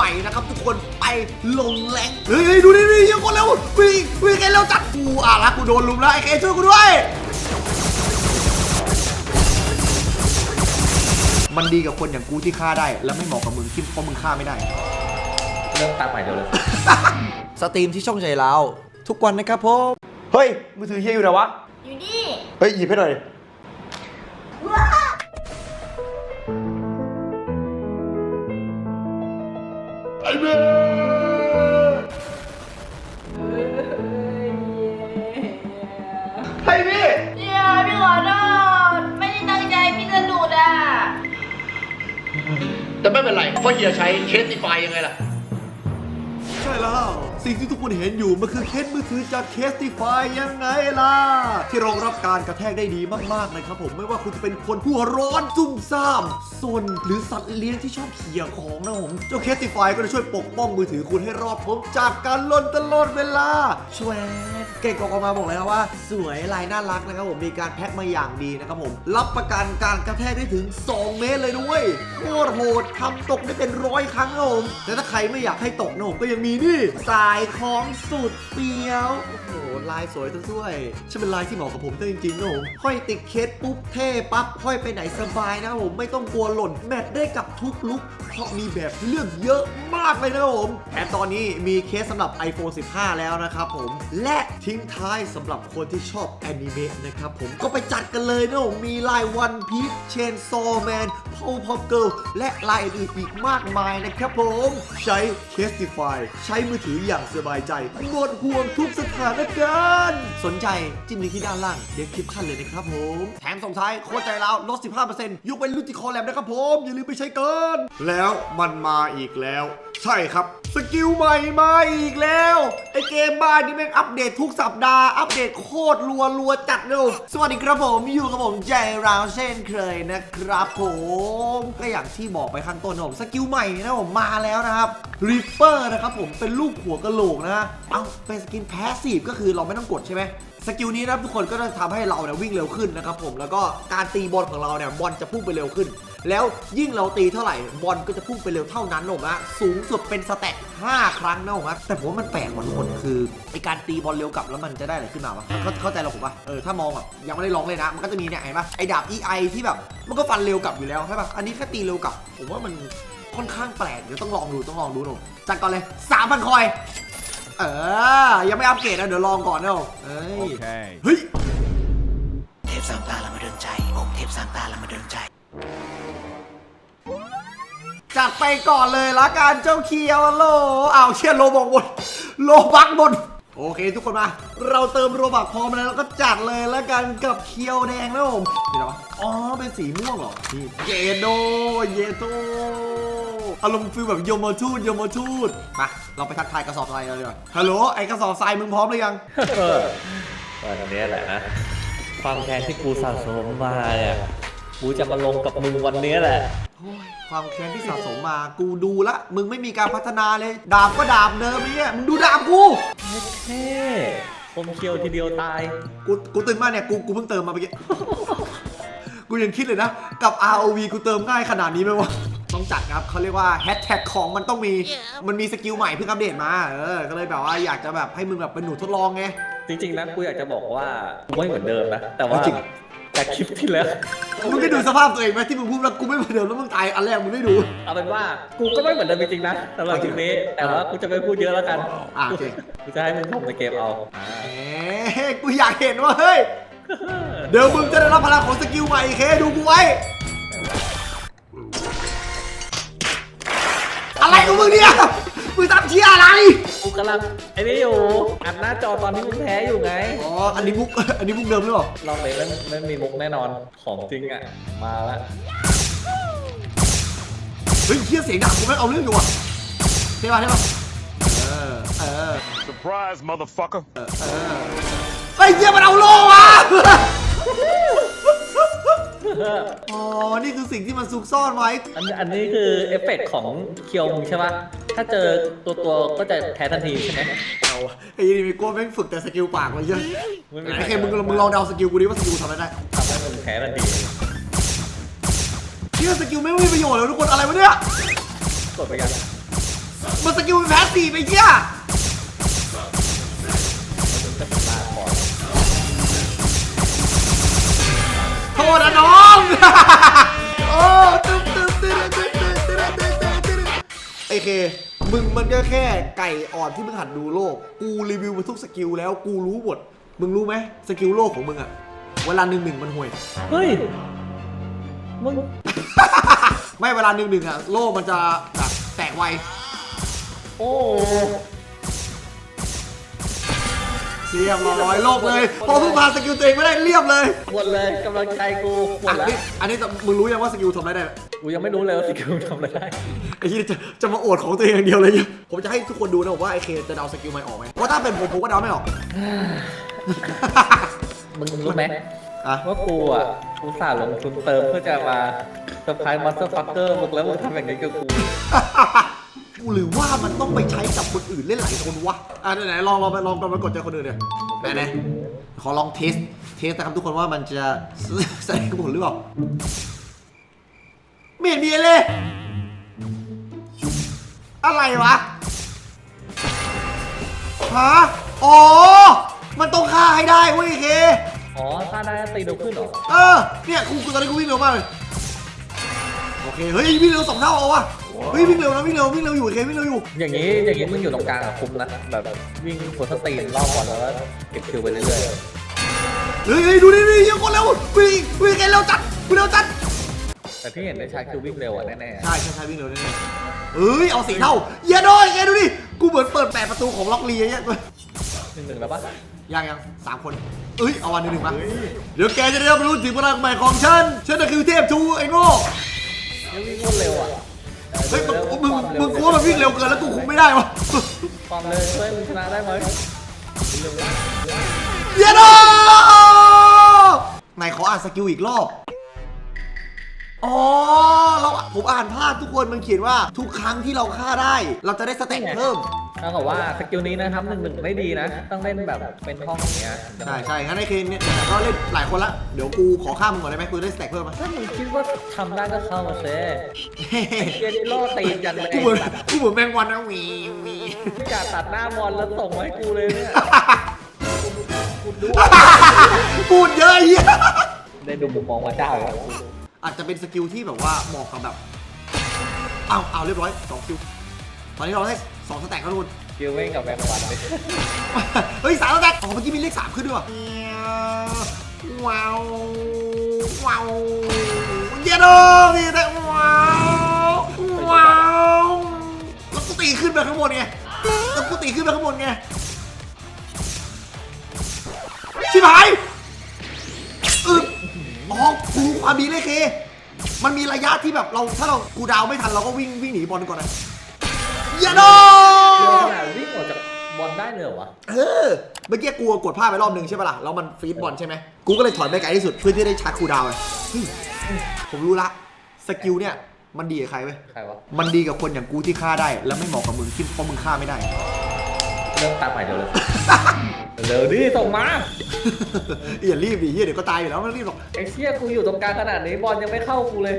ม่นะครับทุกคนไปลงแรงเฮ้ยเฮ้ยดูดิดิยังคนเร็ววิ่งวิ่งไงเร็วจัดกูอะละกูโดนลุมแล้วไอ้เคช่วยกูด้วยมันดีกับคนอย่างกูที่ฆ่าได้ และไม่เหมาะกับมึงที่เพราะมึงฆ่าไม่ได้ เริ่มตามใหม่เดี๋ยวเลย สตรีมที่ช่องใจเราทุกวันนะครับผมเฮ้ยมือถือเฮียอยู่ไหนวะอยู่นี่ เฮ้ยหยิบให้หน่อยว้า เฮ้ยพี่เนี่ยพี่ขอโทษไม่ได้ตั้งใจพี่สะดุดอะ แต่ไม่เป็นไร เพราะเฮียใช้เคสติฟายยังไงล่ะ ใช่แล้ว สิ่งที่ทุกคนเห็นอยู่มันคือเคสมือถือจากเคสติฟายยังไงล่ะ ที่รองรับการกระแทกได้ดีมากๆนะครับผมไม่ว่าคุณจะเป็นคนหัวร้อนซุ่มซ่ามซนหรือสัตว์เลี้ยงที่ชอบเขี่ยของนะผมเจ้าเคสติฟายก็จะช่วยปกป้องมือถือคุณให้รอดพ้นจากการล่นตลอดเวลาช่วย เก่งกอกมาบอกเลยครับว่า สวยลายน่ารักนะครับผมมีการแพ็คมาอย่างดีนะครับผม รับประกันการกระแทกได้ถึง 2 เมตรเลยด้วยโคตรโหดทำตกได้เป็นร้อยครั้งนะผมแต่ถ้าใครไม่อยากให้ตกนะผมก็ยังมีนี่สายคล้องสุดเฟี้ยว ลายสวยทั้งด้วยช่างเป็นลายที่เหมาะกับผมได้จริงๆนะผมห้อยติดเคสปุ๊บเท่ปั๊บห้อยไปไหนสบายนะผมไม่ต้องกลัวหล่นแมทได้กับทุกลุกเพราะมีแบบเลือกเยอะมากเลยนะครับผมแถมตอนนี้มีเคสสำหรับ iPhone 15 แล้วนะครับผมและทิ้งท้ายสำหรับคนที่ชอบแอนิเมะนะครับผมก็ไปจัดกันเลยนะผมมีลายวันพีชเชนซอแมนพาวพอเกิลและลายอื่นอีกมากมายนะครับผมใช้ Castify ใช้มือถืออย่างสบายใจหมดห่วงทุกสถานการณ์สนใจจิ้มลิงก์ที่ด้านล่างเดี๋ยวคลิปชั่นเลยนะครับผม แถมส่งท้ายโค้ดใจเราลด 15%ยกเป็นรุ่นที่คอแลมนะครับผม อย่าลืมไปใช้กันแล้วมันมาอีกแล้ว ใช่ครับ สกิลใหม่มาอีกแล้ว ไอเกมบ้านนี่แม่งอัปเดตทุกสัปดาห์ อัปเดตโคตรรัวรัวจัดเลยสวัสดีครับผมอยู่กับผมใจราวเช่นเคยนะครับผมก็อย่างที่บอกไปข้างต้นนะผมสกิลใหม่นะผมมาแล้วนะครับริปเปอร์นะครับผมเป็นลูกหัวกะโหลกนะเอาเป็นสกินแพสซีฟก็คือเราไม่ต้องกดใช่ไหมสกิลนี้นะครับทุกคนก็จะทำให้เราเนี่ยวิ่งเร็วขึ้นนะครับผมแล้วก็การตีบอลของเราเนี่ยบอลจะพุ่งไปเร็วขึ้น แล้วยิ่งเราตีเท่าไหร่บอลก็จะพุ่งไปเร็วเท่านั้นนะผมนะสูงสุดเป็นสแต็ก5ครั้งนะผมนะแต่ผมว่ามันแปลกว่าทุกคนคือไอการตีบอลเร็วกลับแล้วมันจะได้อะไรขึ้นมาวะเข้าเข้าใจเราผมปะเออถ้ามองแบบยังไม่ได้ลองเลยนะ มันก็จะมีเนี่ยเห็นปะไอดาบ EI ที่แบบมันก็ฟันเร็วกลับอยู่แล้วใช่ปะอันนี้แค่ตีเร็วกลับ ผมว่ามันค่อนข้างแปลกเดี๋ยวต้องลองดูต้องลองดูหนูจัดก่อนเลย3,000คอย เออ ยังไม่อัปเกรดนะ เดี๋ยวลองก่อนเนาะเอ้ย Okay. เฮ้ย เทพสามตาละมาเดินใจ องค์เทพสามตาละมาเดินใจ จัดไปก่อนเลยละกันเจ้าเคียวโลอ้าวเชียโลบอกหมด โลบักหมด โอเค ทุกคนมา เราเติมโรบักพร้อมแล้วแล้วก็จัดเลยละกันกับเคียวแดงนะผมนี่อะไรวะอ๋อ เป็นสีม่วงเหรอนี่เยโดเยโตอารมณ์ฟีลแบบโยมทูตโยมทูตมาเราไปทักทายกระสอบทรายกันเลยดีกว่าฮัลโหลไอกระสอบทรายมึงพร้อมหรือยังเออวันนี้แหละนะความแค้นที่กูสะสมมาเนี่ย กูจะมาลงกับมึงวันนี้แหละ โอ้ยความแค้นที่สะสมมา กูดูละ มึงไม่มีการพัฒนาเลย ดาบก็ดาบเดิมไอ้เนี่ยมึงดูดาบกู เท่คมเคียวทีเดียวตาย กูกูตื่นมาเนี่ย กูกูเพิ่งเติมมาเมื่อกี้ กูยังคิดเลยนะ กับ ROV กูเติมง่ายขนาดนี้ไหมวะ ต้องจัดครับเขาเรียกว่าแฮชแท็กของมันต้องมี มันมีสกิลใหม่เพิ่งอัปเดตมา เออ ก็เลยแบบว่าอยากจะแบบให้มึงแบบเป็นหนูทดลองไง จริงๆนะกูอยากจะบอกว่ากูไม่เหมือนเดิมนะ แต่ว่าจริง จากคลิปที่แล้ว มึงได้ดูสภาพตัวเองไหมที่มึงพูดว่ากูไม่เหมือนเดิมแล้วมึงตายอันแรกมึงได้ดู เอาเป็นว่ากูก็ไม่เหมือนเดิมจริงๆนะสำหรับคลิปนี้แต่ว่ากูจะไม่พูดเยอะแล้วกันอะโอเค กูจะให้มึงทำในเกมเอาเอ๊ะกูอยากเห็นว่าเฮ้ย เดี๋ยวมึงจะได้รับพลังของสกิลใหม่เคดูกูไว้ อะไรของมึงเนี่ย มึงทำเชี่ยอะไร กูกำลังไอ้นี่อยู่อัดหน้าจอตอนที่มึงแพ้อยู่ไง อ๋อ อันนี้มุก อันนี้มุกเดิมหรือเปล่า รอบนี้ไม่ไม่มีมุกแน่นอนของจริงอะ มาแล้วเฮ้ยเชี่ยเสียงดังกูไม่งเอาเรื่องอยู่อะใช่ป่ะใช่ป่ะเออ เออ Surprise, motherfucker. ไอ้ยเหี้ยมันเอาโล่วะอ๋อ นี่คือสิ่งที่มันซุกซ่อนไว้ อันอันนี้คือเอฟเฟกต์ของเคียวมึงใช่ปะ ถ้าเจอตัวตัวก็จะแพ้ทันทีใช่ไหมเอาวะไอ้ยีนิมิโก้แม่งฝึกแต่สกิลปากมาเยอะไอ้เคมึงมึงลองเดาสกิลกูดิว่าสกิลทำอะไรได้ทำให้มึงแพ้ทันทีเชื่สกิลไม่มีประโยชน์เลยทุกคนอะไรวะเนี่ยกดไปกันมันสกิลแพ้สี่ไปเชี่ยโทษนะน้อง โอ้ตึ๊บตึ๊บตึ๊บตึ๊บ เค มึงมันก็แค่ไก่อ่อนที่มึงหัดดูโลก กูรีวิวมาทุกสกิลแล้วกูรู้หมด มึงรู้ไหมสกิลโลกของมึงอะเวลาหนึ่งหนึ่งมันห่วย เฮ้ย มึง ไม่เวลาหนึ่งหนึ่งอะโลกมันจะแบบแตกไว โอ้ เรียบร้อยโลกเลย พอเพิ่งผ่านสกิลตัวเองไม่ได้เรียบเลยหมดเลยกำลังใจกูหมอัดนแล้วนี้อันนี้มึงรู้ยังว่าสกิลทำอะไรได้ กูยังไม่รู้เลยว่าสกิลทำอะไรได้ ไอ้ที่จะจะมาโอดของตัวเองอย่างเดียวเลยเนี่ยผมจะให้ทุกคนดูนะว่าไอ้เคจะเดาสกิลใหม่ออกไหมเพราะถ้าเป็นผมผมก็เดาไม่ออก มึงรู้ไหมอะว่ากูอะกูสาห์ลงทุนเติมเพื่อจะมาเซอร์ไพรส์มัสเตอร์ฟักเกอร์มึงแล้วมึงทำอย่างนี้กับกู หรือว่ามันต้องไปใช้กับคนอื่นเล่นหลายคนวะ อะไหนๆลองลองไปลองไปมากดเจอคนอื่นเนี่ยไหนไหนขอลองเทส เทสนะครับทุกคนว่ามันจะแสดงผลหรือเปล่าไม่เห็นมีเลย อะไรวะ ฮะ อ๋อ มันต้องฆ่าให้ได้เว้ยเค อ๋อถ้าได้ตีเร็วขึ้นเหรอ เออ เนี่ยกูกูตอนนี้กูวิ่งเร็วมากเลยโอเคเฮ้ยวิ่งเร็วสองเท่าเอาวะเฮ้ยวิ่งเร็วนะวิ่งเร็ววิ่งเร็วอยู่เควิ่งเร็วอยู่อย่างนี้อย่างนี้มึงอยู่ตรงกลางอะคุ้มนะแบบวิ่งคนสตีนรอบก่อนแล้วก็เก็บคิวไปเรื่อยเฮ้ยเฮ้ยดูดิดิยังคนเร็ววิ่งวิ่งไงเร็วจัดวิ่งเร็วจัดๆแต่ที่เห็นได้ชัดคือวิ่งเร็วอะแน่ใช่ใช่ใช่วิ่งเร็วแน่ๆเอ้ยเอาสีเท่าเหี้ยดอยแกดูดิกูเหมือนเปิดแปดประตูของล็อกลีอย่างเงี้ยๆหนึ่งหนึ่งแล้วปะยังยังสามคนเอ้ยเอาวันหนึ่งหนึ่งมาเดี๋ยวแกจะได้รับรู้ถึงพลังใหม่ของฉันฉันน่ะคือเทพทูไอ้โง่ ยังวิ่งโคตรเร็วอะเฮ้ยมึงมึงมึงกลัวมันวิ่งเร็วเกินแล้วกูคุมไม่ได้วะความเร็วช่วยมึงชนะได้ไหมเหี้ยดอไหนขออ่านสกิลอีกรอบอ๋อเราผมอ่านพลาดทุกคนมันเขียนว่าทุกครั้งที่เราฆ่าได้ เราจะได้สเต็ปเพิ่ม เท่ากับว่าสกิลนี้นะครับหนึ่งหนึ่งไม่ดีนะ ต้องเล่นแบบเป็นห้องอย่างเงี้ยใช่ใช่งั้นไอ้เคนเนี่ยก็เล่นหลายคนละ เดี๋ยวกูขอข้ามมึงก่อนได้ไหมกูจะได้สแต็กเพิ่มมา ถ้ามึงคิดว่าทำได้ก็เข้ามาเซ่เกมนี้ล่อตีนอย่างเลยกูเหมือนกูเหมือนแมงวันนะหวีหวีพี่กาตัดหน้ามอนแล้วส่งมาให้กูเลยเนี่ยกูดูพูดเยอะไอ้เหี้ยได้ดูมุมมองพระเจ้าแล้วอาจจะเป็นสกิลที่แบบว่าเหมาะกับแบบเอาเอาเรียบร้อยสองคิวตอนนี้เราได้ สองสแต็กแล้วทุกคนคิวไม่กับแมงวันเลยเฮ้ยสามสแต็กอ๋อเมื่อกี้มีเลขสามขึ้นด้วยว่ะว้าวว้าวเยโดมีแต่ว้าวว้าวแล้วกูตีขึ้นไปข้างบนไงแล้วกูตีขึ้นไปข้างบนไงชิบหายอึบอ๋อกูรู้ความดีเลยเค มันมีระยะที่แบบเราถ้าเรากูดาวไม่ทันเราก็วิ่งวิ่งหนีบอลก่อนนะ เยโดเร็วขนาดวิ่งออกจากบอลได้เลยเหรอวะเออเมื่อกี้กูกดพลาดไปรอบหนึ่งใช่ปะล่ะแล้วมันฟีดบอลใช่ไหมกูก็เลยถอยไปไกลที่สุดเพื่อที่ได้ชาร์จคูลดาวน์ไงเฮ้ยผมรู้ละสกิลเนี่ยมันดีกับใครเว้ยใครวะมันดีกับคนอย่างกูที่ฆ่าได้ แล้วไม่เหมาะกับมึงที่เพราะมึงฆ่าไม่ได้ เริ่มตามใหม่เดี๋ยวเลยเร็วดิส่งมาอย่ารีบดิเฮียเดี๋ยวก็ตายอยู่แล้วไม่ต้องรีบหรอกไอ้เชี่ยกูอยู่ตรงกลางขนาดนี้บอลยังไม่เข้ากูเลย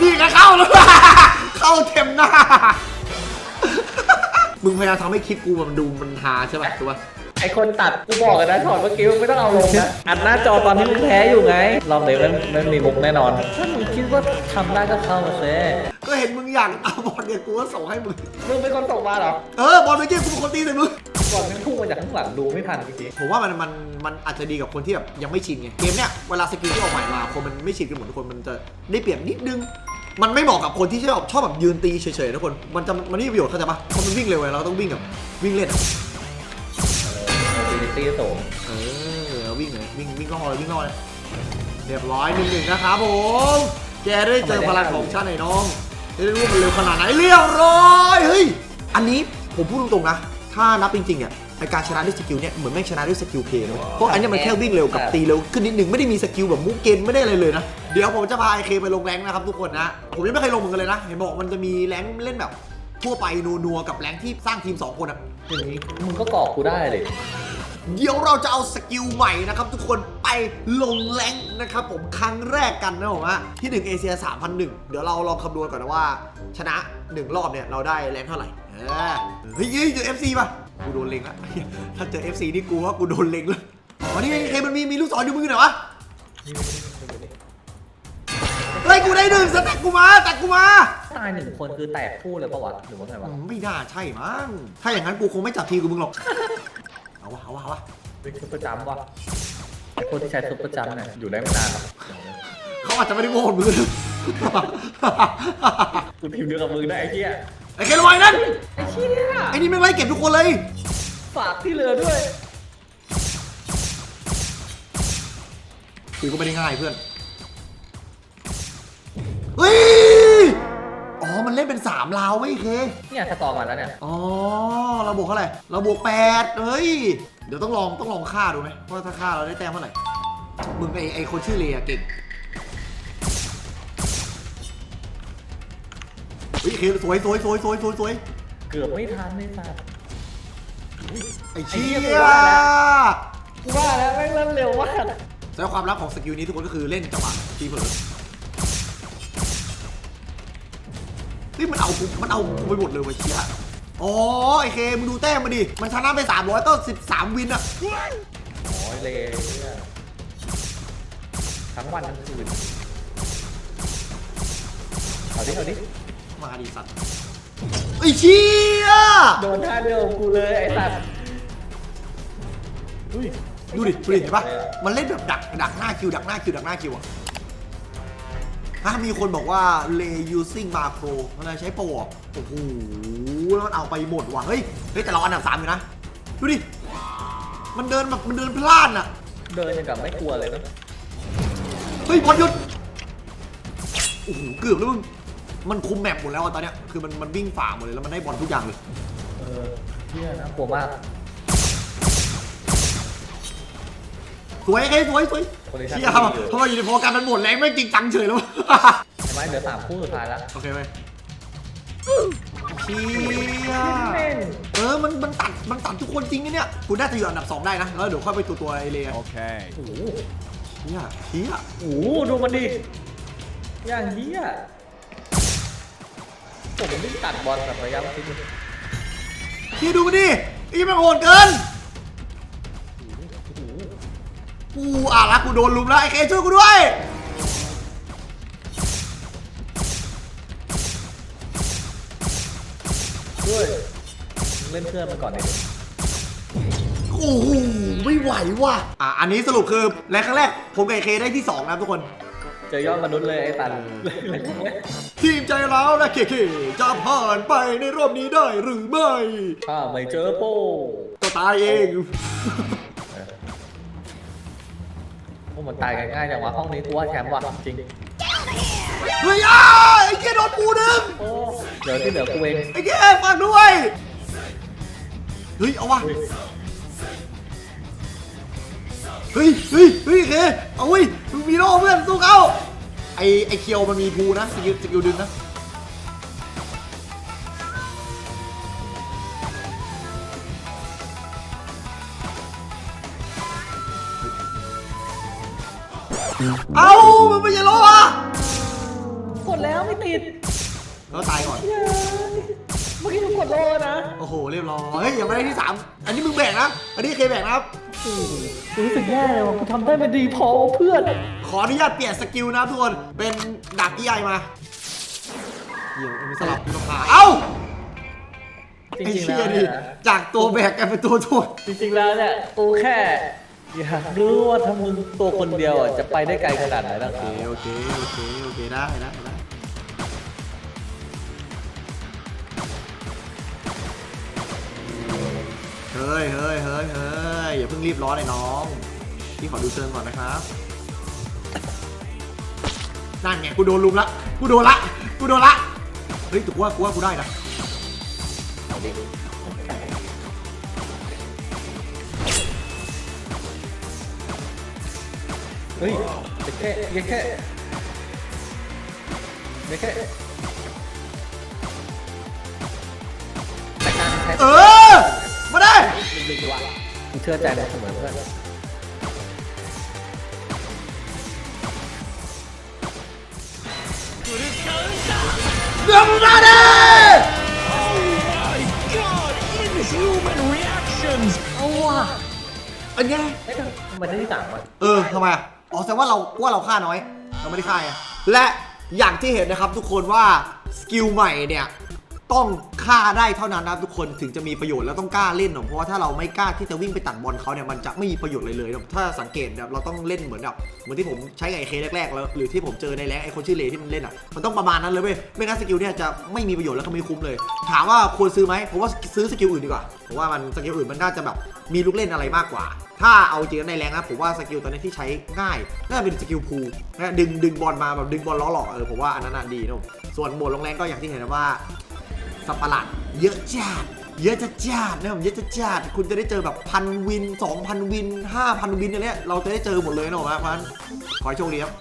นี่ไงเข้าแล้ว เข้าเต็มหน้า มึงพยายามทำให้คลิปกูมันดูมันฮาใช่ป่ะถูกป่ะไอคนตัดกูบอกเลยนะช็อตเมื่อกี้มึงไม่ต้องเอาลงนะ อัดหน้าจอตอนที่มึงแพ้อยู่ไงรอบนี้มันมันมีมุกแน่นอน ถ้ามึงคิดว่าทำได้ก็เข้ามาเซ่ก็เห็นมึงอยากเอาบอลเนี่ยกูก็ส่งให้มึง มึงเป็นคนส่งมาเหรอ เออบอลเมื่อกี้กูเป็นคนตีใส่มึงบอล มันพุ่งมาจากข้างหลังดูไม่ทันจริงผมว่ามันมันมันอาจจะดีกับคนที่แบบยังไม่ชินไงเกมเนี้ยเวลาสกิลที่ออกใหม่มาคนมันไม่ชินกันหมดทุกคนมันจะได้เปรียบนิดนึง มันไม่เหมาะกับคนที่ชอบชอบแบบยืนตีเฉยๆทุกคนมันจะมันไม่มีประโยชน์เข้าใจปะเพราะมันวิ่งเร็วไงเราต้องวิ่งแบบวิ่งเล่นอะๆเออตีสูงเออวิ่งเลยวิ่งวิ่งล่อเลยวิ่งล่อเลยเรียบร้อยหนึ่งหนึ่งนะครับผมแกได้เจอพลังของชาติไอ้น้องจะได้รู้ว่ามันเร็วขนาดไหนเรียบร้อยเฮ้ยอันนี้ผมพูดตรงๆนะ ถ้านับจริงๆอะ ไอการชนะด้วยสกิลเนี่ยเหมือนแม่งชนะด้วยสกิลเพลย์นะเว้ยเพราะอันเนี้ยมันแค่วิ่งเร็วกับตีเร็วขึ้นนิดนึงไม่ได้มีสกิลแบบมุกเกนไม่ได้อะไรเลยนะ เดี๋ยวผมจะพาไอเคไปลงแรงค์นะครับทุกคนนะ ผมยังไม่เคยลงเหมือนกันเลยนะ เห็นบอกมันจะมีแรงค์เล่นแบบทั่วไปนัวๆกับแรงค์ที่สร้างทีมสองคนอะอย่างนี้ มึงก็กรอกกูได้เลยเดี๋ยวเราจะเอาสกิลใหม่นะครับ ทุกคนไปลงแรงค์นะครับผมครั้งแรกกันนะผมว่าที่1เอเชีย3001 เดี๋ยวเราลองคำนวณก่อนนะว่า ชนะหนึ่งรอบเนี่ย เราได้แรงเท่าไหร่เออเฮ้ยเฮ้ยเจอ FC ป่ะ กูโดนเล็งละถ้าเจอ FC นี่กูว่ากูโดนเล็งแล้วอ๋อนี่ไงเคมันมีมีลูกศรอยู่มือไหนวะเฮ้ยกูได้หนึ่งสแต็กกูมาแต็กกูมาตายหนึ่งคนคือแตกคู่เลยปะวะหรือว่าไงวะอืมไม่น่าใช่มั้งถ้าอย่างนั้นกูคงไม่จับทีมกับมึงหรอกเอาวะเอาวะเอาวะเป็นซุปเปอร์จัมป์วะไอ้คนที่ใช้ซุปเปอร์จัมป์เนี่ยอยู่ได้ไม่นานหรอกเขาอาจจะไม่ได้โง่มือกูทีมเดียวกับมึงได้ไอ้เหี้ย ไอ้เคลอยนั่นไอ้เหี้ยไอ้นี่แม่งไล่เก็บทุกคนเลย ฝากที่เหลือด้วย คือก็ไม่ได้ง่ายเพื่อน เฮ้ย อ๋อ มันเล่นเป็นสามราวไว้ยเค เนี่ยสกอร์มาแล้วเนี่ยอ๋อ เราบวกเท่าไหร่ เราบวกแปดเฮ้ย เดี๋ยวต้องลองต้องลองฆ่าดูไหมว่าถ้าฆ่าเราได้แต้มเท่าไหร่ มึงไอไอคนชื่อเลอะเก่ง เฮ้ยเคสวยสวยสวยสวยสวยสวยเกือบไม่ทันไม่ทันไอ้เชี่ไอ้ยเหี้ยกูว่าแล้วกูว่าแล้วแม่งเล่นเร็วมากแต่ความลับของสกิลนี้ทุกคนก็คือเล่นจังหวะทีเผลอนี่มันเอากูมันเอากูไปหมดเลยว่ะเชี่ยอ๋อไอเคมึงดูแต้มมาดิ มันชนะไป 300ต้น13 วินอะโอ้ยเลยเนี่ยทั้งวันทั้งคืนเอาดิเอาดิ มาดิสัตว์ไอเชี่ยโดนท่าเดียวกูเลยไอ้สัตว์อุ้ยดูดิดูดิเห็นปะมันเล่นแบบดักดักหน้าคิวดักหน้าคิวดักหน้าคิวอะฮะมีคนบอกว่า lay using macro มันอะไรใช้โปรอะโอ้โหแล้วมันเอาไปหมดว่ะเฮ้ยเฮ้ยแต่เราอันดับสามอยู่นะดูดิมันเดินแบบมันเดินพลาดอะเดินอย่างกับไม่กลัวเลยนะเฮ้ยบอลหยุดโอ้โหเกือบแล้วมึง มันคุมแมปหมดแล้วอะตอนเนี้ยคือมันมันวิ่งฝ่าหมดเลยแล้วมันได้บอลทุกอย่างเลย เออเฮียนะกลัวมาก สวยไอ้สวยสวยคนที่ชอบ เชี่ยทำไมทำไมอยู่ในโปรแกรมมันหมดแรงไม่งจริงจังเฉยแล้วใช่ไหมเหลือสามคู่สุดท้ายแล้วโอเคไหมเชี่ยแม่งเออมันมันตัดมันตัดทุกคนจริงนะเนี่ยกูน่าจะอยู่อันดับสองได้นะแล้วเดี๋ยวค่อยไปตัวตัวไอเลีย Okay. โอ้โหเชี่ยเชี่ยโอ้โหดูมันดิอย่างเฮีย ผมไม่ตัดบอลแบบระยะประชิดเลยเชี่ยดูมันดิไอ้แม่งโหดเกินกูอะละกูโดนลุมแล้วไอ้เคช่วยกูด้วยด้วยเล่นเพื่อนมันก่อนดิโอ้โหไม่ไหวว่ะอะอันนี้สรุปคือแรงครั้งแรกผมกับไอเคได้ที่สองนะครับทุกคน เจอยอดมนุษย์เลยไอ้ตัน ทีมใจร้าวและเคเคจะผ่านไปในรอบนี้ได้หรือไม่ ถ้าไม่เจอโป้ก็ตายเอง พวกมันตายกันง่ายจังวะห้องนี้กูว่าแชมป์ว่ะจริง เฮ้ยอ้าไอ้เกียโดนปูดึงโอ้เดี๋ยวที่เหลือกูเองไอ้เกียฝากด้วย เฮ้ย เอาวะเฮ้ยเฮ้ยเฮ้ยเคเอาเว้ยมึงมีโล่เพื่อนสู้เขาไอ้ไอ้เคียวมันมีภูนะสกิลสกิลดึงนะเอ้ามันไม่ใช่โล่อะกดแล้วไม่ติดแล้วตายก่อนเย้เมื่อกี้มึงกดโลนะ โอ้โห เรียบร้อยเฮ้ยยังไม่ได้ที่สามอันนี้มึงแบ่งนะ อันนี้เคแบ่งนะครับกู รู้สึกแย่เลยว่ะกูทำได้ไม่ดีพอเพื่อน ขออนุญาตเปลี่ยนสกิลนะทุกคน เป็นดาบอีไอมาเดี๋ยวมันสลับมีต้องพาเอ้าจไอ้ริงๆเชี่แล้ยวดิเนี่ยนะจากตัวแบกกลายเป็นตัวโทษจริงๆแล้วเนี่ยกูแค่อยากรู้ว่าถ้ามึงตัวคนเดียวอะจะไปได้ไกลขนาดไหนนะคโอรับเคโอเคโอเคโอเคได้ได้ได้ เฮ้ยเฮ้ยเฮ้ยเฮ้ยอย่าเพิ่งรีบร้อนเลยน้อง พี่ขอดูเชิญก่อนนะครับ นั่นไงกูโดนลุมละ กูโดนละ กูโดนละ เฮ้ยแต่กูว่ากูว่ากูได้นะเฮ้ยเด็กแค่เด็กแค่เด็กแค่แต่การใช้เออมา เลยว่าเชื่อใจได้เสมอเพื่อนเรื่มาเเอาว่ะอันเนี้ยม่ได้ที่สามอะเออทำไมอะอ๋อแสดงว่าเราว่าเราฆ่าน้อย เราไม่ได้ฆ่าไงและอย่างที่เห็นนะครับทุกคนว่าสกิลใหม่เนี่ย ต้องฆ่าได้เท่านั้นนะครับทุกคนถึงจะมีประโยชน์แล้วต้องกล้าเล่นหน่อยเพราะว่าถ้าเราไม่กล้าที่จะวิ่งไปตัดบอลเขาเนี่ยมันจะไม่มีประโยชน์เลยเลยนะถ้าสังเกตแบบเราต้องเล่นเหมือนแบบเหมือนที่ผมใช้กับไอเคแรกๆแล้วหรือที่ผมเจอในแรงไอคนชื่อเลที่มันเล่นอะมันต้องประมาณนั้นเลยเว้ยไม่งั้นสกิลเนี่ยจะไม่มีประโยชน์แล้วก็ไม่คุ้มเลย ถามว่าควรซื้อไหมผมว่าซื้อสกิลอื่นดีกว่าผมว่ามันสกิลอื่นมันน่าจะแบบมีลูกเล่นอะไรมากกว่า ถ้าเอาจริงในแรงนะผมว่าสกิลตอนนี้ที่ใช้ง่ายน่าจะเป็นสกิลพูลนะดึงดึงบอลมาแบบดึงบอลล้อหลอกเออผมว่าอันนั้นดีนะส่วนหมดลงแรงก็อย่างที่เห็นว่า สัตว์ปหลาดเยอะจัดเยอะจัดจัดนะผมเยอะจัดจัดคุณจะได้เจอแบบพันวิน 2,000 วิน 5,000 วินอะไรเนี้ยเราจะได้เจอหมดเลยนะผมนะเพราะฉะนั้นขอให้โชคดีครับ